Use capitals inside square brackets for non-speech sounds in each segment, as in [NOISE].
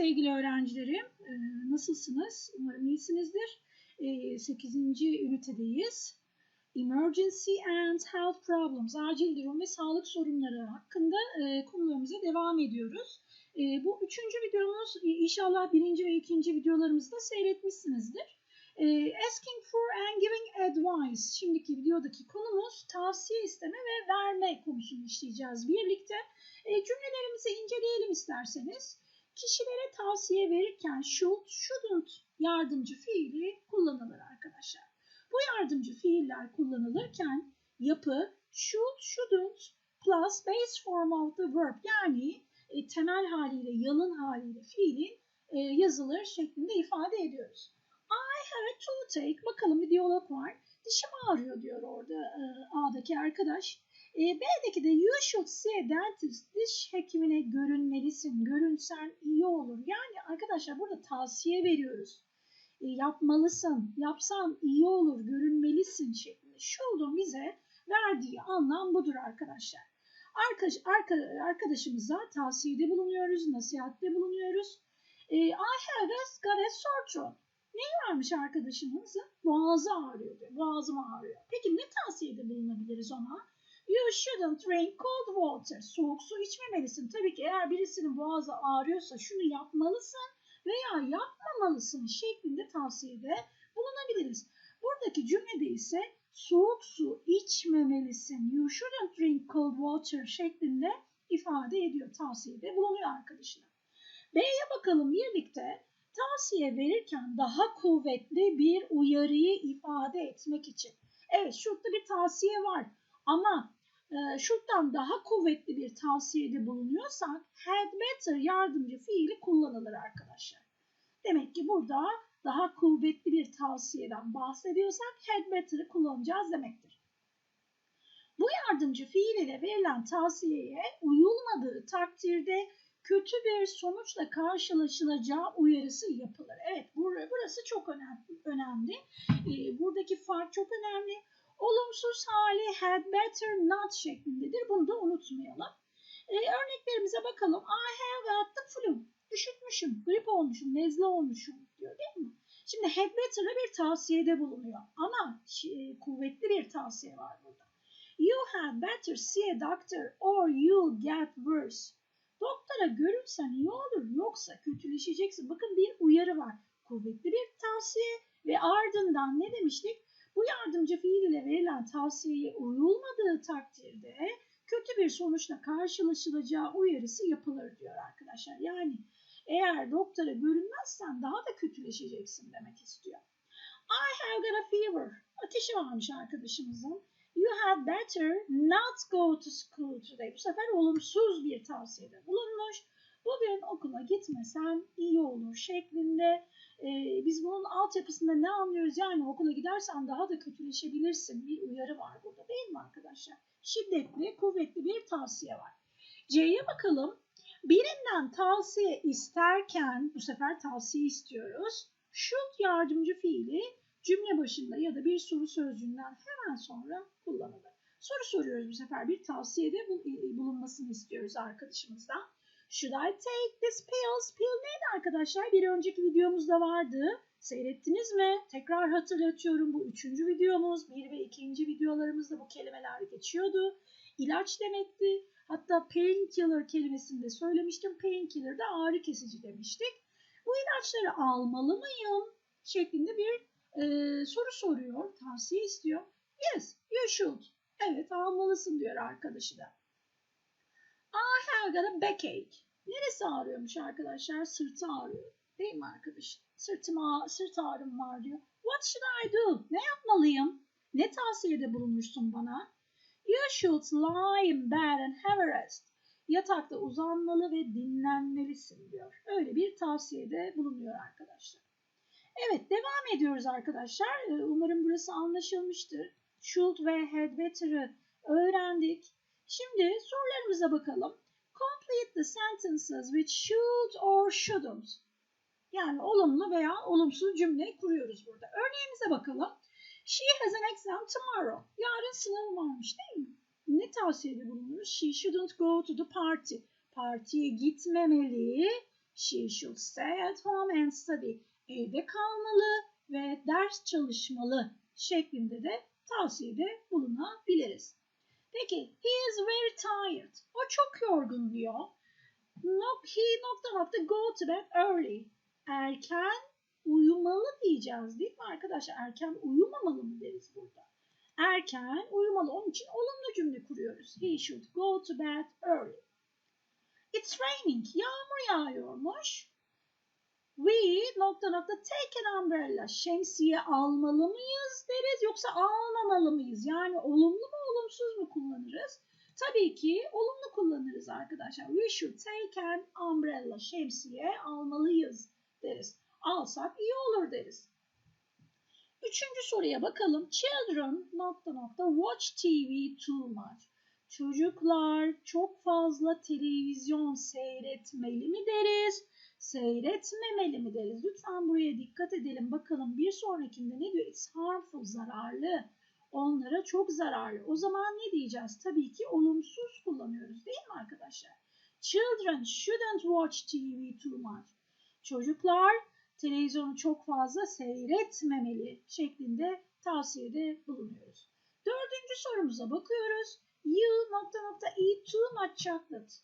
sevgili öğrencilerim. Ee, nasılsınız? Umarım iyisinizdir. 8. ünitedeyiz. Emergency and Health Problems, acil durum ve sağlık sorunları hakkında e, konularımıza devam ediyoruz. E, bu üçüncü videomuz e, inşallah birinci ve ikinci videolarımızda seyretmişsinizdir. Asking for and giving advice. Şimdiki videodaki konumuz tavsiye isteme ve verme konusunu işleyeceğiz birlikte. Cümlelerimizi inceleyelim isterseniz. Kişilere tavsiye verirken should, shouldn't yardımcı fiili kullanılır arkadaşlar. Bu yardımcı fiiller kullanılırken yapı should, shouldn't plus base form of the verb yani e, temel haliyle, yalın haliyle fiilin e, yazılır şeklinde ifade ediyoruz. I have a toothache. Bakalım bir diyalog var. Dişim ağrıyor diyor orada e, A'daki arkadaş. E, B'deki de you should see a dentist. Diş hekimine görünmelisin. Görünsen olur. Yani arkadaşlar burada tavsiye veriyoruz. E, yapmalısın, yapsan iyi olur, görünmelisin şeklinde. Should'un bize verdiği anlam budur arkadaşlar. Arkadaş, arka, arkadaşımıza tavsiyede bulunuyoruz, nasihatte bulunuyoruz. E, I have a sore throat. Neyi varmış arkadaşımızın? Boğazı ağrıyor diyor. Boğazım ağrıyor. Peki ne tavsiyede bulunabiliriz ona? You shouldn't drink cold water. Soğuk su içmemelisin. Tabii ki eğer birisinin boğazı ağrıyorsa şunu yapmalısın veya yapmamalısın şeklinde tavsiyede bulunabiliriz. Buradaki cümlede ise soğuk su içmemelisin. You shouldn't drink cold water şeklinde ifade ediyor. Tavsiyede bulunuyor arkadaşına. B'ye bakalım birlikte. Tavsiye verirken daha kuvvetli bir uyarıyı ifade etmek için. Evet şurada bir tavsiye var ama şuradan daha kuvvetli bir tavsiyede bulunuyorsak had better yardımcı fiili kullanılır arkadaşlar. Demek ki burada daha kuvvetli bir tavsiyeden bahsediyorsak had better'ı kullanacağız demektir. Bu yardımcı fiil ile verilen tavsiyeye uyulmadığı takdirde kötü bir sonuçla karşılaşılacağı uyarısı yapılır. Evet burası çok önemli. E, buradaki fark çok önemli. Olumsuz hali had better not şeklindedir. Bunu da unutmayalım. Ee, örneklerimize bakalım. I have got the flu. Üşütmüşüm, grip olmuşum, nezle olmuşum diyor değil mi? Şimdi had better'a bir tavsiyede bulunuyor. Ama e, kuvvetli bir tavsiye var burada. You had better see a doctor or you'll get worse. Doktora görünsen iyi olur yoksa kötüleşeceksin. Bakın bir uyarı var. Kuvvetli bir tavsiye ve ardından ne demiştik? Bu yardımcı fiil ile verilen tavsiyeye uyulmadığı takdirde kötü bir sonuçla karşılaşılacağı uyarısı yapılır diyor arkadaşlar. Yani eğer doktora görünmezsen daha da kötüleşeceksin demek istiyor. I have got a fever. Ateşi varmış arkadaşımızın. You had better not go to school today. Bu sefer olumsuz bir tavsiyede bulunmuş. Bugün okula gitmesen iyi olur şeklinde e, biz bunun altyapısında ne anlıyoruz? Yani okula gidersen daha da kötüleşebilirsin. Bir uyarı var burada değil mi arkadaşlar? Şiddetli, kuvvetli bir tavsiye var. C'ye bakalım. Birinden tavsiye isterken bu sefer tavsiye istiyoruz. Should yardımcı fiili cümle başında ya da bir soru sözcüğünden hemen sonra kullanılır. Soru soruyoruz bu sefer bir tavsiyede bulunmasını istiyoruz arkadaşımızdan. Should I take this pills? Pill neydi arkadaşlar? Bir önceki videomuzda vardı. Seyrettiniz mi? Tekrar hatırlatıyorum. Bu üçüncü videomuz. Bir ve ikinci videolarımızda bu kelimeler geçiyordu. İlaç demekti. Hatta painkiller kelimesini de söylemiştim. Painkiller de ağrı kesici demiştik. Bu ilaçları almalı mıyım? Şeklinde bir e, soru soruyor. Tavsiye istiyor. Yes, you should. Evet almalısın diyor arkadaşı da. A backache. Neresi ağrıyormuş arkadaşlar? Sırtı ağrıyor. Değil mi arkadaş? Sırtıma, sırt ağrım var diyor. What should I do? Ne yapmalıyım? Ne tavsiyede bulunmuşsun bana? You should lie in bed and have a rest. Yatakta uzanmalı ve dinlenmelisin diyor. Öyle bir tavsiyede bulunuyor arkadaşlar. Evet devam ediyoruz arkadaşlar. Ee, umarım burası anlaşılmıştır. Should ve had better'ı öğrendik. Şimdi sorularımıza bakalım. Complete the sentences with should or shouldn't. Yani olumlu veya olumsuz cümle kuruyoruz burada. Örneğimize bakalım. She has an exam tomorrow. Yarın sınavı varmış değil mi? Ne tavsiyede bulunur? She shouldn't go to the party. Partiye gitmemeli. She should stay at home and study. Evde kalmalı ve ders çalışmalı şeklinde de tavsiyede bulunabiliriz. Peki, he is very tired. O çok yorgun diyor. Nok, he nokta nokta go to bed early. Erken uyumalı diyeceğiz değil mi arkadaşlar? Erken uyumamalı mı deriz burada? Erken uyumalı. Onun için olumlu cümle kuruyoruz. He should go to bed early. It's raining. Yağmur yağıyormuş. We nokta nokta take an umbrella. Şemsiye almalı mıyız deriz yoksa almamalı mıyız? Yani olumlu mu olumsuz mu kullanırız? Tabii ki olumlu kullanırız arkadaşlar. We should take an umbrella. Şemsiye almalıyız deriz. Alsak iyi olur deriz. Üçüncü soruya bakalım. Children nokta nokta watch TV too much. Çocuklar çok fazla televizyon seyretmeli mi deriz? Seyretmemeli mi deriz? Lütfen buraya dikkat edelim. Bakalım bir sonrakinde ne diyor? It's harmful, zararlı. Onlara çok zararlı. O zaman ne diyeceğiz? Tabii ki olumsuz kullanıyoruz değil mi arkadaşlar? Children shouldn't watch TV too much. Çocuklar televizyonu çok fazla seyretmemeli şeklinde tavsiyede bulunuyoruz. Dördüncü sorumuza bakıyoruz. You nokta nokta eat too much chocolate.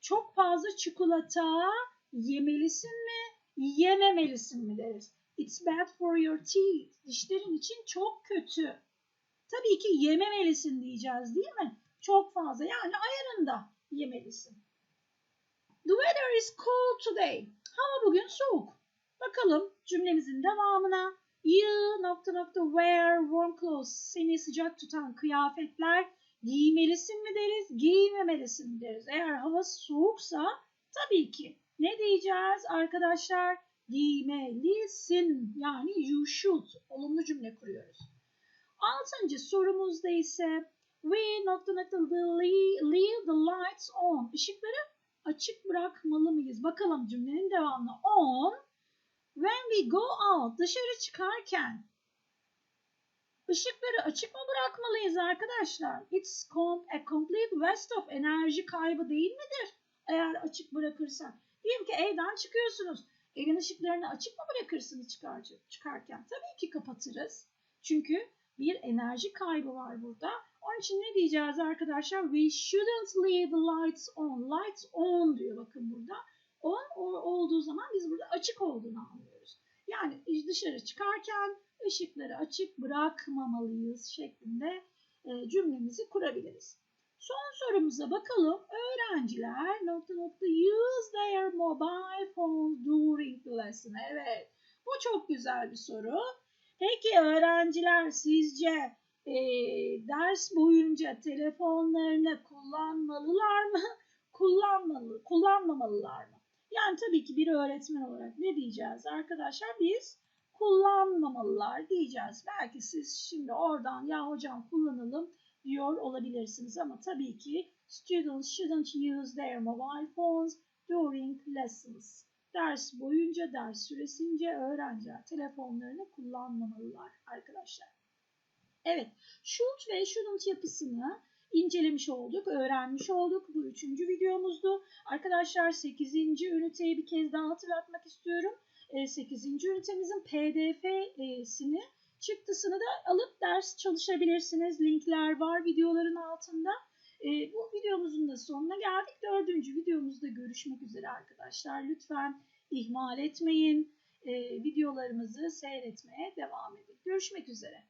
Çok fazla çikolata yemelisin mi, yememelisin mi deriz. It's bad for your teeth. Dişlerin için çok kötü. Tabii ki yememelisin diyeceğiz değil mi? Çok fazla yani ayarında yemelisin. The weather is cold today. Hava bugün soğuk. Bakalım cümlemizin devamına. You nokta nokta wear warm clothes. Seni sıcak tutan kıyafetler giymelisin mi deriz, giymemelisin mi deriz. Eğer hava soğuksa tabii ki ne diyeceğiz arkadaşlar? Giymelisin yani you should olumlu cümle kuruyoruz. Altıncı sorumuzda ise we nokta nokta leave the lights on. Işıkları açık bırakmalı mıyız? Bakalım cümlenin devamını. On when we go out dışarı çıkarken Işıkları açık mı bırakmalıyız arkadaşlar? It's a complete waste of enerji kaybı değil midir? Eğer açık bırakırsak. Diyelim ki evden çıkıyorsunuz. Evin ışıklarını açık mı bırakırsınız çıkar, çıkarken? Tabii ki kapatırız. Çünkü bir enerji kaybı var burada. Onun için ne diyeceğiz arkadaşlar? We shouldn't leave the lights on. Lights on diyor bakın burada. On olduğu zaman biz burada açık olduğunu anlıyoruz. Yani dışarı çıkarken ışıkları açık bırakmamalıyız şeklinde e, cümlemizi kurabiliriz. Son sorumuza bakalım. Öğrenciler nokta nokta use their mobile phones during the lesson. Evet. Bu çok güzel bir soru. Peki öğrenciler sizce e, ders boyunca telefonlarını kullanmalılar mı? [LAUGHS] Kullanmalı, kullanmamalılar mı? Yani tabii ki bir öğretmen olarak ne diyeceğiz arkadaşlar? Biz kullanmamalılar diyeceğiz. Belki siz şimdi oradan ya hocam kullanalım diyor olabilirsiniz ama tabii ki students shouldn't use their mobile phones during lessons. Ders boyunca, ders süresince öğrenciler telefonlarını kullanmamalılar arkadaşlar. Evet, should ve shouldn't yapısını incelemiş olduk, öğrenmiş olduk. Bu üçüncü videomuzdu. Arkadaşlar 8. üniteyi bir kez daha hatırlatmak istiyorum. 8. ünitemizin pdf'sini çıktısını da alıp ders çalışabilirsiniz. Linkler var videoların altında. Bu videomuzun da sonuna geldik. Dördüncü videomuzda görüşmek üzere arkadaşlar. Lütfen ihmal etmeyin. Videolarımızı seyretmeye devam edin. Görüşmek üzere.